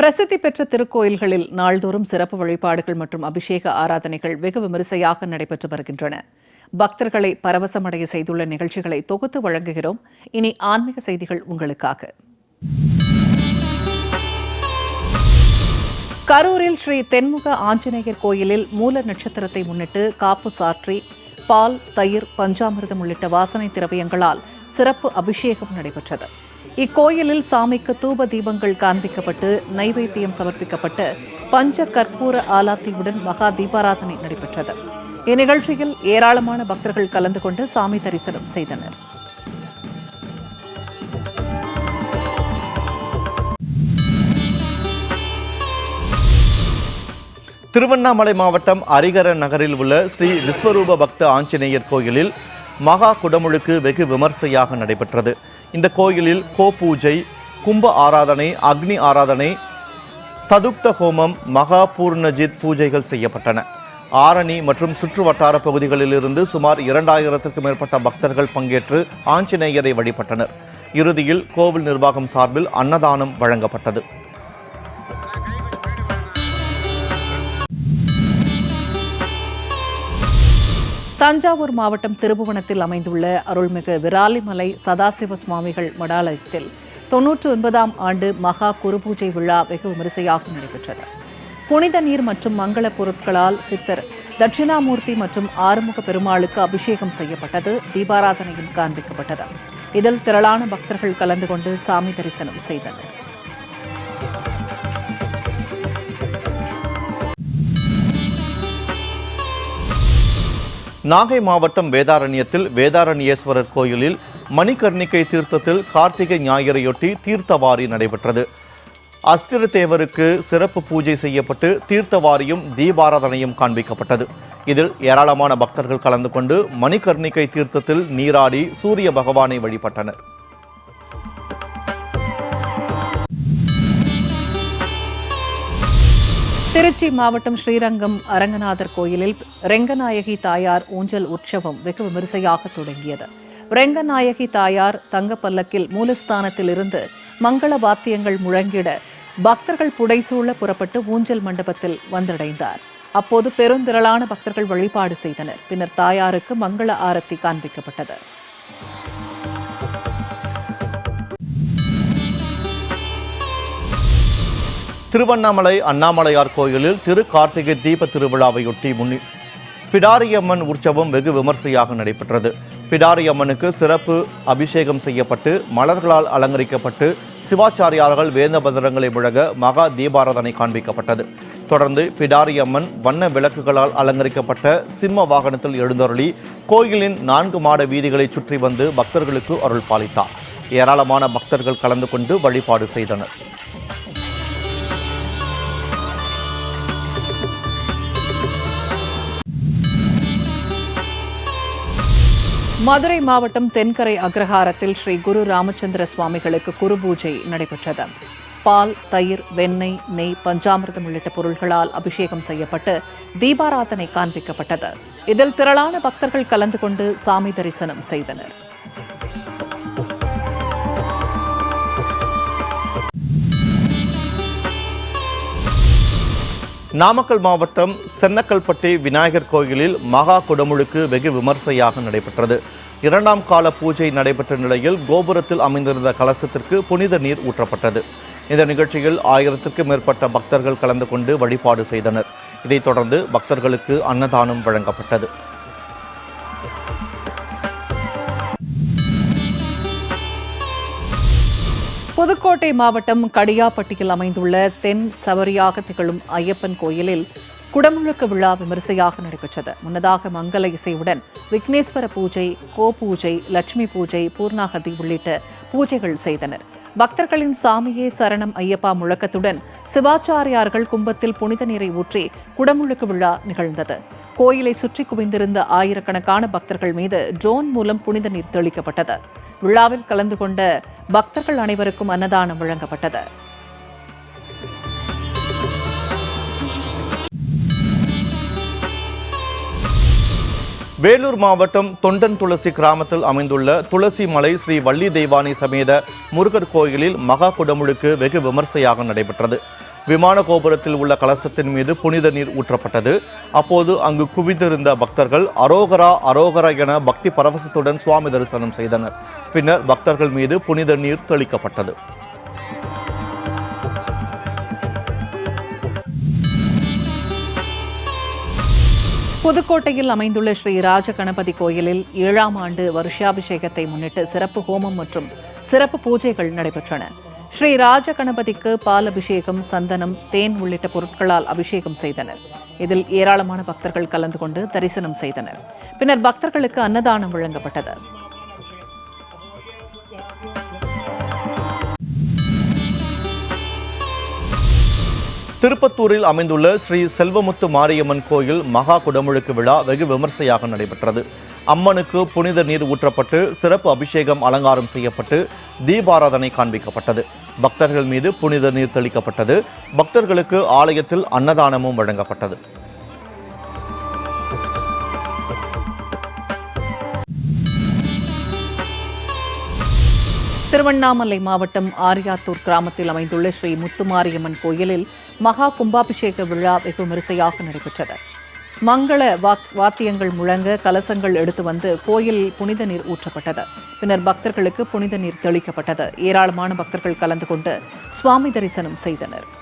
பிரசித்தி பெற்ற திருக்கோயில்களில் நாள்தோறும் சிறப்பு வழிபாடுகள் மற்றும் அபிஷேக ஆராதனைகள் வெகு விமரிசையாக நடைபெற்று வருகின்றன. பக்தர்களை பரவசமடைய செய்துள்ள நிகழ்ச்சிகளை தொகுத்து வழங்குகிறோம். இனி ஆன்மீக செய்திகள் உங்களுக்காக. கரூரில் ஸ்ரீ தென்முக ஆஞ்சநேயர் கோயிலில் மூல நட்சத்திரத்தை முன்னிட்டு காப்பு சாற்றி பால் தயிர் பஞ்சாமிர்தம் உள்ளிட்ட வாசனை திரவியங்களால் சிறப்பு அபிஷேகம் நடைபெற்றது. இக்கோயிலில் சாமிக்கு தூப தீபங்கள் காண்பிக்கப்பட்டு நைவேத்தியம் சமர்ப்பிக்கப்பட்டு பஞ்ச கற்பூர ஆலாத்தியுடன் மகா தீபாராதனை நடைபெற்றது. இந்நிகழ்ச்சியில் ஏராளமான பக்தர்கள் கலந்து கொண்டு சாமி தரிசனம் செய்தனர். திருவண்ணாமலை மாவட்டம் அரிகர நகரில் உள்ள ஸ்ரீ விஸ்வரூப பக்த ஆஞ்சநேயர் கோயிலில் மகா குடமுழுக்கு வெகு விமர்சையாக நடைபெற்றது. இந்த கோயிலில் கோ பூஜை கும்ப ஆராதனை அக்னி ஆராதனை ததுக்த ஹோமம் மகா பூர்ணஜித் பூஜைகள் செய்யப்பட்டன. ஆரணி மற்றும் சுற்று வட்டார பகுதிகளிலிருந்து சுமார் இரண்டாயிரத்திற்கும் மேற்பட்ட பக்தர்கள் பங்கேற்று ஆஞ்சநேயரை வழிபட்டனர். இறுதியில் கோவில் நிர்வாகம் சார்பில் அன்னதானம் வழங்கப்பட்டது. தஞ்சாவூர் மாவட்டம் திருபுவனத்தில் அமைந்துள்ள அருள்மிகு விராலிமலை சதாசிவ சுவாமிகள் மடாலயத்தில் தொன்னூற்று ஒன்பதாம் ஆண்டு மகா குருபூஜை விழா வெகு விமரிசையாக நடைபெற்றது. புனித நீர் மற்றும் மங்கள பொருட்களால் சித்தர் தட்சிணாமூர்த்தி மற்றும் ஆறுமுக பெருமாளுக்கு அபிஷேகம் செய்யப்பட்டது தீபாராதனையும் காண்பிக்கப்பட்டது. இதில் திரளான பக்தர்கள் கலந்து கொண்டு சாமி தரிசனம் செய்தனர். நாகை மாவட்டம் வேதாரண்யத்தில் வேதாரண்யேஸ்வரர் கோயிலில் மணிக்கர்ணிக்கை தீர்த்தத்தில் கார்த்திகை ஞாயிறையொட்டி தீர்த்தவாரி நடைபெற்றது. அஸ்திர தேவருக்கு சிறப்பு பூஜை செய்யப்பட்டு தீர்த்தவாரியும் தீபாராதனையும் காண்பிக்கப்பட்டது. இதில் ஏராளமான பக்தர்கள் கலந்து கொண்டு மணிகர்ணிகை தீர்த்தத்தில் நீராடி சூரிய பகவானை வழிபட்டனர். திருச்சி மாவட்டம் ஸ்ரீரங்கம் அரங்கநாதர் கோயிலில் ரெங்கநாயகி தாயார் ஊஞ்சல் உற்சவம் வெகு விமரிசையாக தொடங்கியது. ரெங்கநாயகி தாயார் தங்கப்பல்லக்கில் மூலஸ்தானத்தில் இருந்து மங்கள வாத்தியங்கள் முழங்கிட பக்தர்கள் புடைசூழ புறப்பட்டு ஊஞ்சல் மண்டபத்தில் வந்தடைந்தார். அப்போது பெருந்திரளான பக்தர்கள் வழிபாடு செய்தனர். பின்னர் தாயாருக்கு மங்கள ஆரத்தி காண்பிக்கப்பட்டது. திருவண்ணாமலை அண்ணாமலையார் கோயிலில் திரு கார்த்திகை தீப திருவிழாவையொட்டி முன்னி பிடாரியம்மன் உற்சவம் வெகு விமர்சையாக நடைபெற்றது. பிடாரியம்மனுக்கு சிறப்பு அபிஷேகம் செய்யப்பட்டு மலர்களால் அலங்கரிக்கப்பட்டு சிவாச்சாரியார்கள் வேத பத்திரங்களை முழங்க மகா தீபாராதனை காண்பிக்கப்பட்டது. தொடர்ந்து பிடாரியம்மன் வண்ண விளக்குகளால் அலங்கரிக்கப்பட்ட சிம்ம வாகனத்தில் எழுந்தருளி கோயிலின் நான்கு மாட வீதிகளை சுற்றி வந்து பக்தர்களுக்கு அருள் பாலித்தார். ஏராளமான பக்தர்கள் கலந்து கொண்டு வழிபாடு செய்தனர். மதுரை மாவட்டம் தென்கரை அக்ரஹாரத்தில் ஸ்ரீ குரு ராமச்சந்திர சுவாமிகளுக்கு குரு பூஜை நடைபெற்றது. பால் தயிர் வெண்ணெய் நெய் பஞ்சாமிர்தம் உள்ளிட்ட பொருள்களால் அபிஷேகம் செய்யப்பட்டு தீபாராதனை காண்பிக்கப்பட்டது. இதில் திரளான பக்தர்கள் கலந்து கொண்டு சாமி தரிசனம் செய்தனர். நாமக்கல் மாவட்டம் சென்னக்கல்பட்டி விநாயகர் கோயிலில் மகா குடமுழுக்கு வெகு விமர்சையாக நடைபெற்றது. இரண்டாம் கால பூஜை நடைபெற்ற நிலையில் கோபுரத்தில் அமைந்திருந்த கலசத்திற்கு புனித நீர் ஊற்றப்பட்டது. இந்த நிகழ்ச்சியில் ஆயிரத்திற்கும் மேற்பட்ட பக்தர்கள் கலந்து கொண்டு வழிபாடு செய்தனர். இதைத் தொடர்ந்து பக்தர்களுக்கு அன்னதானம் வழங்கப்பட்டது. புதுக்கோட்டை மாவட்டம் கடியாப்பட்டியில் அமைந்துள்ள தென் சவரியாக திகழும் ஐயப்பன் கோயிலில் குடமுழுக்கு விழா விமரிசையாக நடைபெற்றது. முன்னதாக மங்கள இசையுடன் விக்னேஸ்வர பூஜை கோ பூஜை லட்சுமி பூஜை பூர்ணாகதி உள்ளிட்ட பூஜைகள் செய்தனர். பக்தர்களின் சாமியே சரணம் ஐயப்பா முழக்கத்துடன் சிவாச்சாரியார்கள் கும்பத்தில் புனித நீரை ஊற்றி குடமுழுக்கு விழா நிகழ்ந்தது. கோயிலை சுற்றி குவிந்திருந்த ஆயிரக்கணக்கான பக்தர்கள் மீது ட்ரோன் மூலம் புனித நீர் தெளிக்கப்பட்டது. விழாவில் கலந்து கொண்ட பக்தர்கள் அனைவருக்கும் அன்னதானம் வழங்கப்பட்டது. வேலூர் மாவட்டம் தொண்டன் துளசி கிராமத்தில் அமைந்துள்ள துளசி மலை ஸ்ரீ வள்ளி தெய்வானை சமேத முருகர் கோயிலில் மகா குடமுழுக்கு வெகு விமர்சையாக நடைபெற்றது. விமான கோபுரத்தில் உள்ள கலசத்தின் மீது புனித நீர் ஊற்றப்பட்டது. அப்போது அங்கு குவிந்திருந்த பக்தர்கள் அரோகரா அரோகரா என பக்தி பரவசத்துடன் சுவாமி தரிசனம் செய்தனர். பின்னர் பக்தர்கள் மீது புனித நீர் தெளிக்கப்பட்டது. புதுக்கோட்டையில் அமைந்துள்ள ஸ்ரீ ராஜ கணபதி கோயிலில் ஏழாம் ஆண்டு வருஷாபிஷேகத்தை முன்னிட்டு சிறப்பு ஹோமம் மற்றும் சிறப்பு பூஜைகள் நடைபெற்றன. ஸ்ரீ ராஜ கணபதிக்கு பால் அபிஷேகம் சந்தனம் தேன் உள்ளிட்ட பொருட்களால் அபிஷேகம் செய்தனர். இதில் ஏராளமான பக்தர்கள் கலந்து கொண்டு தரிசனம் செய்தனர். பின்னர் பக்தர்களுக்கு அன்னதானம் வழங்கப்பட்டது. திருப்பத்தூரில் அமைந்துள்ள ஸ்ரீ செல்வமுத்து மாரியம்மன் கோயில் மகா குடமுழுக்கு விழா வெகு விமர்சையாக நடைபெற்றது. அம்மனுக்கு புனித நீர் ஊற்றப்பட்டு சிறப்பு அபிஷேகம் அலங்காரம் செய்யப்பட்டு தீபாராதனை காண்பிக்கப்பட்டது. பக்தர்கள் மீது புனித நீர் தெளிக்கப்பட்டது. பக்தர்களுக்கு ஆலயத்தில் அன்னதானமும் வழங்கப்பட்டது. திருவண்ணாமலை மாவட்டம் ஆரியாத்தூர் கிராமத்தில் அமைந்துள்ள ஸ்ரீ முத்துமாரியம்மன் கோயிலில் மகா கும்பாபிஷேக விழா வெகு விமரிசையாக நடைபெற்றது. மங்கள வாக் வாத்தியங்கள் முழங்க கலசங்கள் எடுத்து வந்து கோயில் புனித நீர் ஊற்றப்பட்டது. பின்னர் பக்தர்களுக்கு புனித நீர் தெளிக்கப்பட்டது. ஏராளமான பக்தர்கள் கலந்து கொண்டு சுவாமி தரிசனம் செய்தனர்.